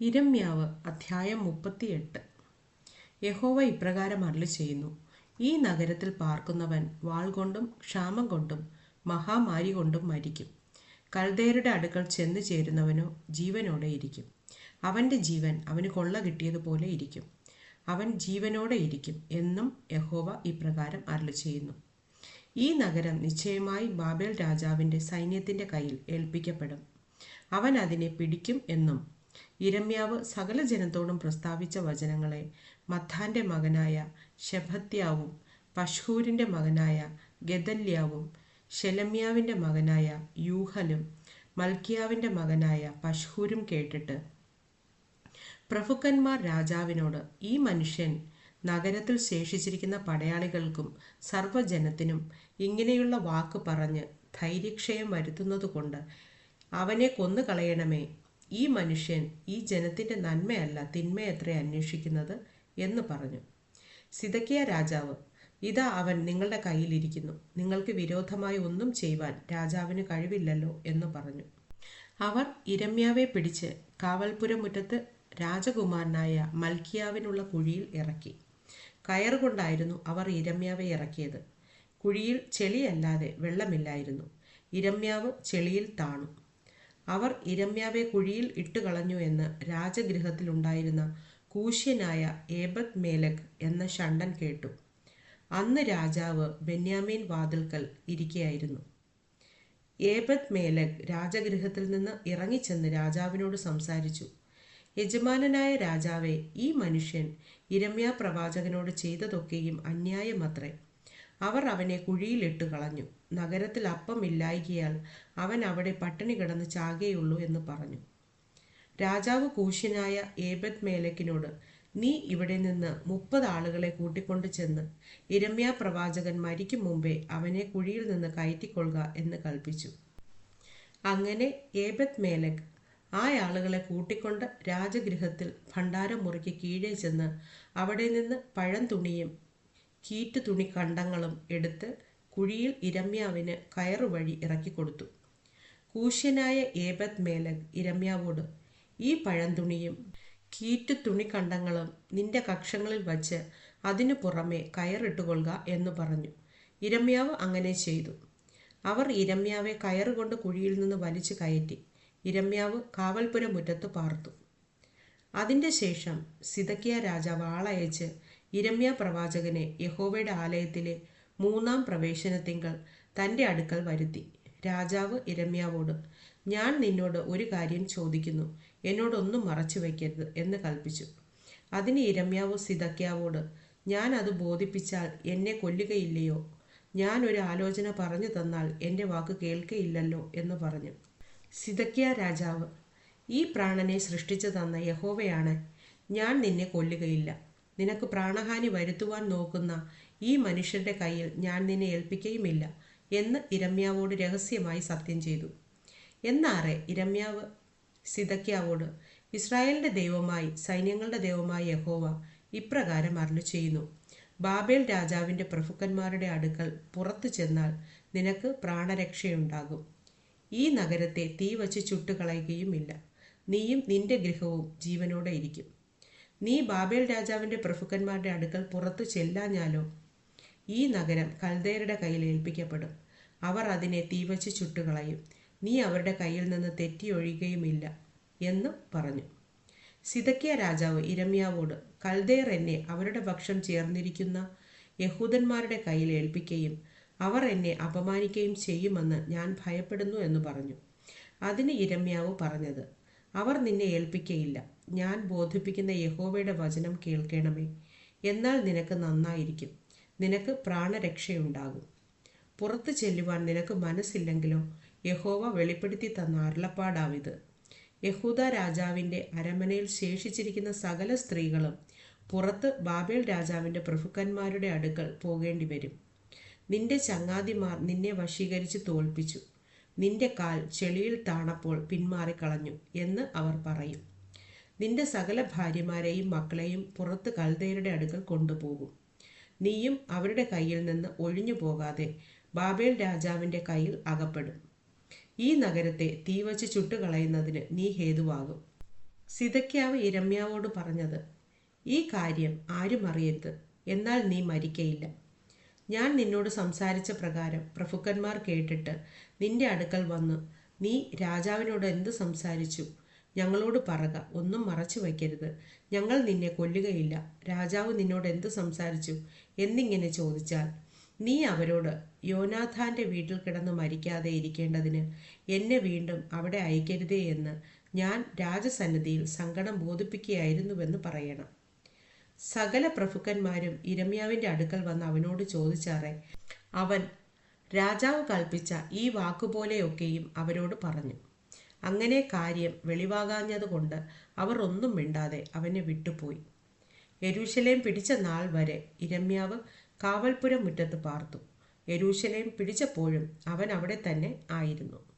ഇരമ്യാവ് അധ്യായം മുപ്പത്തിയെട്ട്. യഹോവ ഇപ്രകാരം അരുളി ചെയ്യുന്നു. ഈ നഗരത്തിൽ പാർക്കുന്നവൻ വാൾ കൊണ്ടും ക്ഷാമം കൊണ്ടും മഹാമാരി കൊണ്ടും മരിക്കും. കൽദേരുടെ അടുക്കൽ ചെന്നു ചേരുന്നവനോ ജീവനോടെ ഇരിക്കും. അവന്റെ ജീവൻ അവന് കൊള്ള കിട്ടിയതുപോലെ ഇരിക്കും. അവൻ ജീവനോടെ ഇരിക്കും എന്നും യഹോവ ഇപ്രകാരം അരുളി ചെയ്യുന്നു. ഈ നഗരം നിശ്ചയമായി ബാബേൽ രാജാവിന്റെ സൈന്യത്തിന്റെ കയ്യിൽ ഏൽപ്പിക്കപ്പെടും. അവൻ അതിനെ പിടിക്കും എന്നും ഇരമ്യാവ് സകല ജനത്തോടും പ്രസ്താവിച്ച വചനങ്ങളെ. മത്താന്റെ മകനായ ശെഫത്യാവും പഷ്ഹൂരിന്റെ മകനായ ഗദല്യാവും ശെലമ്യാവിന്റെ മകനായ യൂഹലും മൽക്കിയാവിന്റെ മകനായ പഷ്ഹൂരും കേട്ടിട്ട് പ്രഭുക്കന്മാർ രാജാവിനോട് ഈ മനുഷ്യൻ നഗരത്തിൽ ശേഷിച്ചിരിക്കുന്ന പടയാളികൾക്കും സർവജനത്തിനും ഇങ്ങനെയുള്ള വാക്ക് പറഞ്ഞ് ധൈര്യക്ഷയം വരുത്തുന്നതുകൊണ്ട് അവനെ കൊന്നു കളയണമേ ഈ മനുഷ്യൻ ഈ ജനത്തിന്റെ നന്മയല്ല തിന്മയത്രേ അന്വേഷിക്കുന്നത് എന്ന് പറഞ്ഞു. സിതക്കിയ രാജാവ് ഇതാ അവൻ നിങ്ങളുടെ കയ്യിലിരിക്കുന്നു. നിങ്ങൾക്ക് വിരോധമായി ഒന്നും ചെയ്യുവാൻ രാജാവിന് കഴിവില്ലല്ലോ എന്ന് പറഞ്ഞു. അവർ ഇരമ്യാവെ പിടിച്ച് കാവൽപുരമുറ്റത്ത് രാജകുമാരനായ മൽക്കിയാവിനുള്ള കുഴിയിൽ ഇറക്കി. കയറുകൊണ്ടായിരുന്നു അവർ ഇരമ്യാവെ ഇറക്കിയത്. കുഴിയിൽ ചെളിയല്ലാതെ വെള്ളമില്ലായിരുന്നു. ഇരമ്യാവ് ചെളിയിൽ താണു. അവർ ഇരമ്യാവെ കുഴിയിൽ ഇട്ടുകളഞ്ഞു എന്ന് രാജഗൃഹത്തിലുണ്ടായിരുന്ന കൂശ്യനായ ഏബത് മേലക് എന്ന ഷണ്ടൻ കേട്ടു. അന്ന് രാജാവ് ബെന്യാമീൻ വാതിൽക്കൽ ഇരിക്കയായിരുന്നു. ഏബത് മേലക് രാജഗൃഹത്തിൽ നിന്ന് ഇറങ്ങിച്ചെന്ന് രാജാവിനോട് സംസാരിച്ചു. യജമാനനായ രാജാവെ ഈ മനുഷ്യൻ ഇരമ്യ പ്രവാചകനോട് ചെയ്തതൊക്കെയും അന്യായമത്രേ. അവർ അവനെ കുഴിയിലിട്ട് കളഞ്ഞു. നഗരത്തിൽ അപ്പമില്ലായികയാൽ അവൻ അവിടെ പട്ടിണി കിടന്ന് ചാകേയുള്ളൂ എന്ന് പറഞ്ഞു. രാജാവ് കൂശ്യനായ ഏബത് മേലക്കിനോട് നീ ഇവിടെ നിന്ന് മുപ്പത് ആളുകളെ കൂട്ടിക്കൊണ്ട് ചെന്ന് ഇരമ്യ പ്രവാചകൻ മരിക്കും മുമ്പേ അവനെ കുഴിയിൽ നിന്ന് കയറ്റിക്കൊള്ളുക എന്ന് കൽപ്പിച്ചു. അങ്ങനെ ഏബത് മേലക് ആ ആളുകളെ കൂട്ടിക്കൊണ്ട് രാജഗൃഹത്തിൽ ഭണ്ഡാരമുറിക്ക് കീഴേ ചെന്ന് അവിടെ നിന്ന് പഴം തുണിയും കീറ്റ് തുണി കണ്ടങ്ങളും എടുത്ത് കുഴിയിൽ ഇരമ്യാവിന് കയറുവഴി ഇറക്കിക്കൊടുത്തു കൂശ്യനായ ഏബത് മേലക് ഇരമ്യാവോട് ഈ പഴന്തുണിയും കീറ്റ് തുണിക്കണ്ടങ്ങളും നിന്റെ കക്ഷങ്ങളിൽ വച്ച് അതിനു പുറമെ കയറിട്ടുകൊള്ളുക എന്ന് പറഞ്ഞു. ഇരമ്യാവ് അങ്ങനെ ചെയ്തു. അവർ ഇരമ്യാവെ കയറുകൊണ്ട് കുഴിയിൽ നിന്ന് വലിച്ചു കയറ്റി. ഇരമ്യാവ് കാവൽപുര മുറ്റത്ത് പാർത്തു. അതിന്റെ ശേഷം സിതക്കിയ രാജാവ് ആളയച്ച് ഇരമ്യ പ്രവാചകനെ യഹോവയുടെ ആലയത്തിലെ മൂന്നാം പ്രവേശനത്തിങ്കൾ തന്റെ അടുക്കൽ വരുത്തി. രാജാവ് ഇരമ്യാവോട് ഞാൻ നിന്നോട് ഒരു കാര്യം ചോദിക്കുന്നു. എന്നോടൊന്നും മറച്ചു വയ്ക്കരുത് എന്ന് കൽപ്പിച്ചു. അതിന് ഇരമ്യാവ് സിതക്യാവോട് ഞാൻ അത് ബോധിപ്പിച്ചാൽ എന്നെ കൊല്ലുകയില്ലയോ? ഞാൻ ഒരു ആലോചന പറഞ്ഞു തന്നാൽ എന്റെ വാക്ക് കേൾക്കയില്ലല്ലോ എന്ന് പറഞ്ഞു. സിതക്യ രാജാവ് ഈ പ്രാണനെ സൃഷ്ടിച്ചു തന്ന യഹോവയാണ്. ഞാൻ നിന്നെ കൊല്ലുകയില്ല. നിനക്ക് പ്രാണഹാനി വരുത്തുവാൻ നോക്കുന്ന ഈ മനുഷ്യരുടെ കയ്യിൽ ഞാൻ നിന്നെ ഏൽപ്പിക്കുകയുമില്ല എന്ന് ഇരമ്യാവോട് രഹസ്യമായി സത്യം ചെയ്തു. എന്നാറെ ഇരമ്യാവ് സിതക്യാവോട് ഇസ്രായേലിന്റെ ദൈവമായി സൈന്യങ്ങളുടെ ദൈവമായി യഹോവ ഇപ്രകാരം അരുളി ചെയ്യുന്നു ബാബേൽ രാജാവിന്റെ പ്രഭുക്കന്മാരുടെ അടുക്കൽ പുറത്തു ചെന്നാൽ നിനക്ക് പ്രാണരക്ഷയുണ്ടാകും. ഈ നഗരത്തെ തീ വച്ച് ചുട്ടുകളയുകയുമില്ല. നീയും നിന്റെ ഗൃഹവും ജീവനോടെ ഇരിക്കും. നീ ബാബേൽ രാജാവിന്റെ പ്രഭുക്കന്മാരുടെ അടുക്കൽ പുറത്തു ചെല്ലാഞ്ഞാലോ? ഈ നഗരം കൽദേരുടെ കയ്യിൽ ഏൽപ്പിക്കപ്പെടും. അവർ അതിനെ തീവച്ച് ചുട്ടുകളയും. നീ അവരുടെ കയ്യിൽ നിന്ന് തെറ്റിയൊഴിയുകയുമില്ല എന്ന് പറഞ്ഞു. സിതക്കിയ രാജാവ് ഇരമ്യാവോട് കൽദേർ എന്നെ അവരുടെ പക്ഷം ചേർന്നിരിക്കുന്ന യഹൂദന്മാരുടെ കയ്യിൽ ഏൽപ്പിക്കുകയും അവർ എന്നെ അപമാനിക്കുകയും ചെയ്യുമെന്ന് ഞാൻ ഭയപ്പെടുന്നു എന്ന് പറഞ്ഞു. അതിന് ഇരമ്യാവ് പറഞ്ഞത് അവർ നിന്നെ ഏൽപ്പിക്കയില്ല. ഞാൻ ബോധിപ്പിക്കുന്ന യഹോവയുടെ വചനം കേൾക്കണമേ. എന്നാൽ നിനക്ക് നന്നായിരിക്കും. നിനക്ക് പ്രാണരക്ഷയുണ്ടാകും. പുറത്തു ചെല്ലുവാൻ നിനക്ക് മനസ്സില്ലെങ്കിലോ യഹോവ വെളിപ്പെടുത്തി തന്ന അരുളപ്പാടാവിത്. യഹൂദ രാജാവിന്റെ അരമനയിൽ ശേഷിച്ചിരിക്കുന്ന സകല സ്ത്രീകളും പുറത്ത് ബാബേൽ രാജാവിന്റെ പ്രഭുക്കന്മാരുടെ അടുക്കൽ പോകേണ്ടി വരും നിന്റെ ചങ്ങാതിമാർ നിന്നെ വശീകരിച്ച് തോൽപ്പിച്ചു. നിന്റെ കാൽ ചെളിയിൽ താണപ്പോൾ പിന്മാറിക്കളഞ്ഞു എന്ന് അവർ പറയും. നിന്റെ സകല ഭാര്യമാരെയും മക്കളെയും പുറത്ത് കൽതയരുടെ അടുക്കൽ കൊണ്ടുപോകും. നീയും അവരുടെ കയ്യിൽ നിന്ന് ഒഴിഞ്ഞു പോകാതെ ബാബേൽ രാജാവിന്റെ കയ്യിൽ അകപ്പെടും. ഈ നഗരത്തെ തീവച്ച് ചുട്ടുകളയുന്നതിന് നീ ഹേതുവാകും. സിതയ്ക്കാവ് ഇരമ്യാവോട് പറഞ്ഞത് ഈ കാര്യം ആരും അറിയരുത്. എന്നാൽ നീ മരിക്കയില്ല. ഞാൻ നിന്നോട് സംസാരിച്ച പ്രകാരം പ്രഭുക്കന്മാർ കേട്ടിട്ട് നിന്റെ അടുക്കൽ വന്ന് നീ രാജാവിനോട് എന്ത് സംസാരിച്ചു? ഞങ്ങളോട് പറക ഒന്നും മറച്ചു വയ്ക്കരുത്. ഞങ്ങൾ നിന്നെ കൊല്ലുകയില്ല. രാജാവ് നിന്നോട് എന്ത് സംസാരിച്ചു? എന്നിങ്ങനെ ചോദിച്ചാൽ നീ അവരോട് യോനാഥാന്റെ വീട്ടിൽ കിടന്ന് മരിക്കാതെ ഇരിക്കേണ്ടതിന് എന്നെ വീണ്ടും അവിടെ അയക്കരുതേ എന്ന് ഞാൻ രാജസന്നിധിയിൽ സങ്കടം ബോധിപ്പിക്കുകയായിരുന്നുവെന്ന് പറയണം. സകല പ്രഭുക്കന്മാരും ഇരമ്യാവിന്റെ അടുക്കൽ വന്ന് അവനോട് ചോദിച്ചാറെ അവൻ രാജാവ് കൽപ്പിച്ച ഈ വാക്കുപോലെയൊക്കെയും അവരോട് പറഞ്ഞു. അങ്ങനെ കാര്യം വെളിവാകാഞ്ഞതുകൊണ്ട് അവർ ഒന്നും മിണ്ടാതെ അവനെ വിട്ടുപോയി. യരൂശലേം പിടിച്ച നാൾ വരെ ഇരമ്യാവ് കാവൽപുരം മുറ്റത്ത് പാർത്തു. യരൂശലേം പിടിച്ചപ്പോഴും അവൻ അവിടെ തന്നെ ആയിരുന്നു.